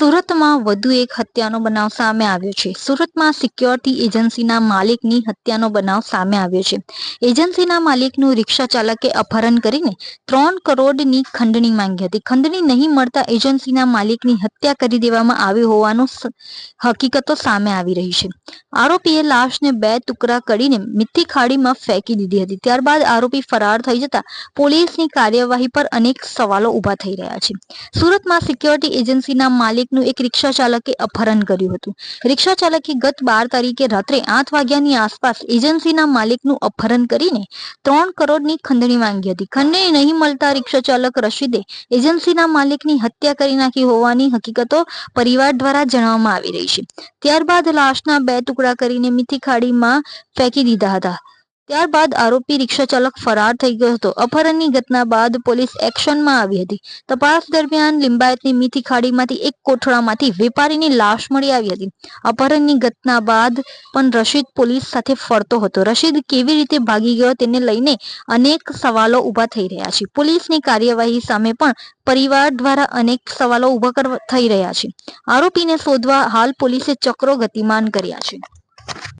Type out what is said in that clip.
સુરતમાં વધુ એક હત્યાનો બનાવ સામે આવ્યો છે. સુરતમાં સિક્યોરિટી એજન્સીના માલિકની હત્યાનો બનાવ સામે આવ્યો છે. એજન્સીના માલિકનું રિક્ષા ચાલકે અપહરણ કરીને ત્રણ કરોડની ખંડણી માંગી હતી. ખંડણી નહીં મળતા એજન્સીના માલિકની હત્યા કરી દેવામાં આવી હોવાનું હકીકતો સામે આવી રહી છે. આરોપીએ લાશને બે ટુકડા કરીને મીઠી ખાડીમાં ફેંકી દીધી હતી. ત્યારબાદ આરોપી ફરાર થઈ જતા પોલીસની કાર્યવાહી પર અનેક સવાલો ઊભા થઈ રહ્યા છે. સુરતમાં સિક્યોરિટી એજન્સીના માલિકનું એક રિક્ષા ચાલકે અપહરણ કર્યું હતું. રિક્ષા ચાલકે ગત બાર તારીખે રાત્રે આઠ વાગ્યાની આસપાસ એજન્સીના માલિકનું અપહરણ કરીને ત્રણ કરોડની ખંડણી માંગી હતી. ખંડણી નહીં મળતા રિક્ષા ચાલક રશીદે એજન્સીના માલિકની હત્યા કરી નાખી હોવાની હકીકતો પરિવાર દ્વારા જણાવવામાં આવી રહી છે. ત્યારબાદ લાશના બે ટુકડા કરીને મીઠી ખાડીમાં ફેંકી દીધા હતા. ત્યારબાદ આરોપી રિક્ષા ચાલક ફરાર થઈ ગયો હતો. અપહરણની ઘટના બાદ પોલીસ એક્શનમાં આવી હતી. તપાસ દરમિયાન લિંબાયતની મીઠી ખાડીમાંથી એક કોઠળામાંથી વેપારીની લાશ મળી આવી હતી. અપહરણની ઘટના બાદ પણ રશીદ પોલીસ સાથે ફરતો હતો. રશીદ કેવી રીતે ભાગી ગયો તેને લઈને અનેક સવાલો ઊભા થઈ રહ્યા છે. પોલીસની કાર્યવાહી સામે પણ પરિવાર દ્વારા અનેક સવાલો ઊભા થઈ રહ્યા છે. આરોપીને શોધવા હાલ પોલીસે ચક્રો ગતિમાન કર્યા છે.